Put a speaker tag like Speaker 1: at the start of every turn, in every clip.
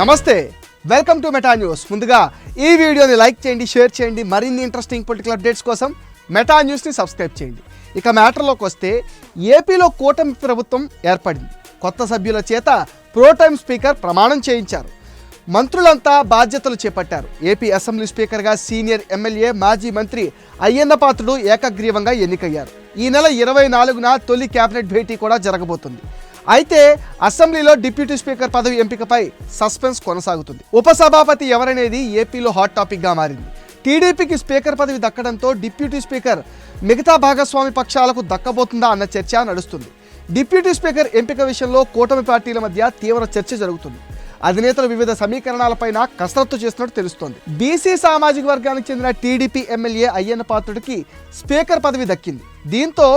Speaker 1: నమస్తే welcome to meta news. ముందుగా ఈ వీడియోని లైక్ చేయండి షేర్ చేయండి. మరిన్ని ఇంట్రెస్టింగ్ పొలిటికల్ అప్డేట్స్ కోసం మెటా న్యూస్ని సబ్స్క్రైబ్ చేయండి. ఇక మ్యాటర్లోకి వస్తే ఏపీలో కూటమి ప్రభుత్వం ఏర్పడింది. కొత్త సభ్యుల చేత ప్రోటైమ్ స్పీకర్ ప్రమాణం చేయించారు. మంత్రులంతా బాధ్యతలు చేపట్టారు. ఏపీ అసెంబ్లీ స్పీకర్గా సీనియర్ ఎమ్మెల్యే మాజీ మంత్రి అయ్యన్న పాత్రుడు ఏకగ్రీవంగా ఎన్నికయ్యారు. ఈ నెల ఇరవై నాలుగున తొలి కేబినెట్ భేటీ కూడా జరగబోతుంది. అయితే అసెంబ్లీలో డిప్యూటీ స్పీకర్ పదవి ఎంపికపై సస్పెన్స్ కొనసాగుతుంది. ఉపసభాపతి ఎవరనేది ఏపీలో హాట్ టాపిక్గా మారింది. టీడీపీకి స్పీకర్ పదవి దక్కడంతో డిప్యూటీ స్పీకర్ మిగతా భాగస్వామి పక్షాలకు దక్కబోతుందా అన్న చర్చ నడుస్తుంది. డిప్యూటీ స్పీకర్ ఎంపిక విషయంలో కూటమి పార్టీల మధ్య తీవ్ర చర్చ జరుగుతుంది. అధినేతలు వివిధ సమీకరణాలపైన కసరత్తు చేస్తున్నట్టు తెలుస్తోంది. బీసీ సామాజిక వర్గానికి చెందిన టీడీపీ ఎమ్మెల్యే అయ్యన్న పాత్రుడికి స్పీకర్ పదవి దక్కింది. దీంతో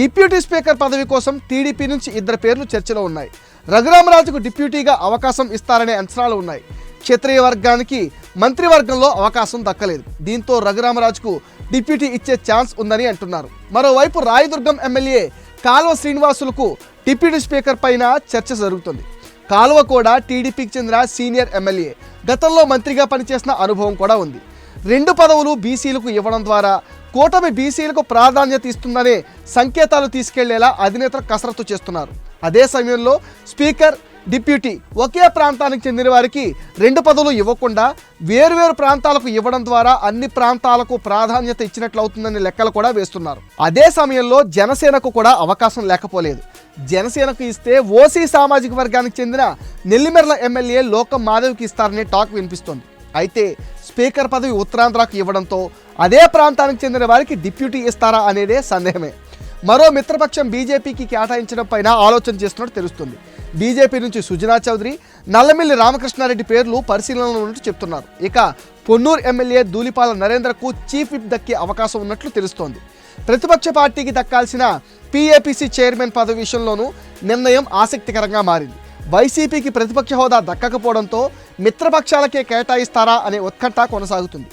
Speaker 1: డిప్యూటీ స్పీకర్ పదవి కోసం టీడీపీ నుంచి ఇద్దరు పేర్లు చర్చలో ఉన్నాయి. రఘురామరాజుకు డిప్యూటీగా అవకాశం ఇస్తారనే అంచనాలు ఉన్నాయి. క్షత్రియ వర్గానికి మంత్రివర్గంలో అవకాశం దక్కలేదు. దీంతో రఘురామరాజుకు డిప్యూటీ ఇచ్చే ఛాన్స్ ఉందని అంటున్నారు. మరోవైపు రాయదుర్గం ఎమ్మెల్యే కాల్వ శ్రీనివాసులకు డిప్యూటీ స్పీకర్ పైన చర్చ జరుగుతుంది. కాల్వ కూడా టీడీపీకి చెందిన సీనియర్ ఎమ్మెల్యే. గతంలో మంత్రిగా పనిచేసిన అనుభవం కూడా ఉంది. రెండు పదవులు బీసీలకు ఇవ్వడం ద్వారా కూటమి బీసీలకు ప్రాధాన్యత ఇస్తుందనే సంకేతాలు తీసుకెళ్ళేలా అధినేతలు కసరత్తు చేస్తున్నారు. అదే సమయంలో స్పీకర్ డిప్యూటీ ఒకే ప్రాంతానికి చెందిన వారికి రెండు పదవులు ఇవ్వకుండా వేరువేరు ప్రాంతాలకు ఇవ్వడం ద్వారా అన్ని ప్రాంతాలకు ప్రాధాన్యత ఇచ్చినట్లు అవుతుందనే లెక్కలు కూడా వేస్తున్నారు. అదే సమయంలో జనసేనకు కూడా అవకాశం లేకపోలేదు. జనసేనకు ఇస్తే ఓసీ సామాజిక వర్గానికి చెందిన నెల్లిమెర్ల ఎమ్మెల్యే లోకం మాధవ్కి ఇస్తారనే టాక్ వినిపిస్తోంది. అయితే స్పీకర్ పదవి ఉత్తరాంధ్రకు ఇవ్వడంతో అదే ప్రాంతానికి చెందిన వారికి డిప్యూటీ ఇస్తారా అనేదే సందేహమే. మరో మిత్రపక్షం బీజేపీకి కేటాయించడం పైన ఆలోచన చేస్తున్నట్టు తెలుస్తుంది. బీజేపీ నుంచి సుజనా చౌదరి నల్లమిల్లి రామకృష్ణారెడ్డి పేర్లు పరిశీలనలో ఉన్నట్టు చెప్తున్నారు. ఇక పొన్నూరు ఎమ్మెల్యే దూలిపాల నరేంద్రకు చీఫ్ విప్ దక్కే అవకాశం ఉన్నట్లు తెలుస్తోంది. ప్రతిపక్ష పార్టీకి దక్కాల్సిన పీఏపీసీ చైర్మన్ పదవి విషయంలోనూ నిర్ణయం ఆసక్తికరంగా మారింది. వైసీపీకి ప్రతిపక్ష హోదా దక్కకపోవడంతో మిత్రపక్షాలకే కేటాయిస్తారా అనే ఉత్కంఠ కొనసాగుతుంది.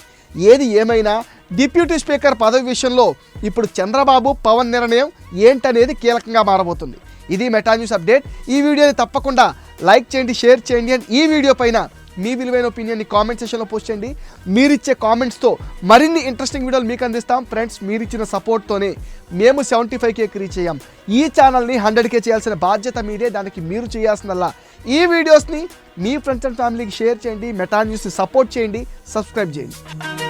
Speaker 1: ఏది ఏమైనా డిప్యూటీ స్పీకర్ పదవి విషయంలో ఇప్పుడు చంద్రబాబు పవన్ నిర్ణయం ఏంటనేది కీలకంగా మారబోతుంది. ఇది మెటా న్యూస్ అప్డేట్ ఈ వీడియోని తప్పకుండా లైక్ చేయండి షేర్ చేయండి అండ్ ఈ వీడియో పైన మీ విలువైన ఒపీనియన్ని కామెంట్ సెషన్లో పోస్ట్ చేయండి. మీరిచ్చే కామెంట్స్తో మరిన్ని ఇంట్రెస్టింగ్ వీడియోలు మీకు అందిస్తాం. ఫ్రెండ్స్ మీరిచ్చిన సపోర్ట్తోనే మేము సెవెంటీ ఫైవ్ కేకి రీచ్ అయ్యాం. ఈ ఛానల్ని హండ్రెడ్ కే చేయాల్సిన బాధ్యత మీదే. దానికి మీరు చేయాల్సిందల్లా ఈ వీడియోస్ని మీ ఫ్రెండ్స్ అండ్ ఫ్యామిలీకి షేర్ చేయండి. మెటా న్యూస్ని సపోర్ట్ చేయండి. సబ్స్క్రైబ్ చేయండి.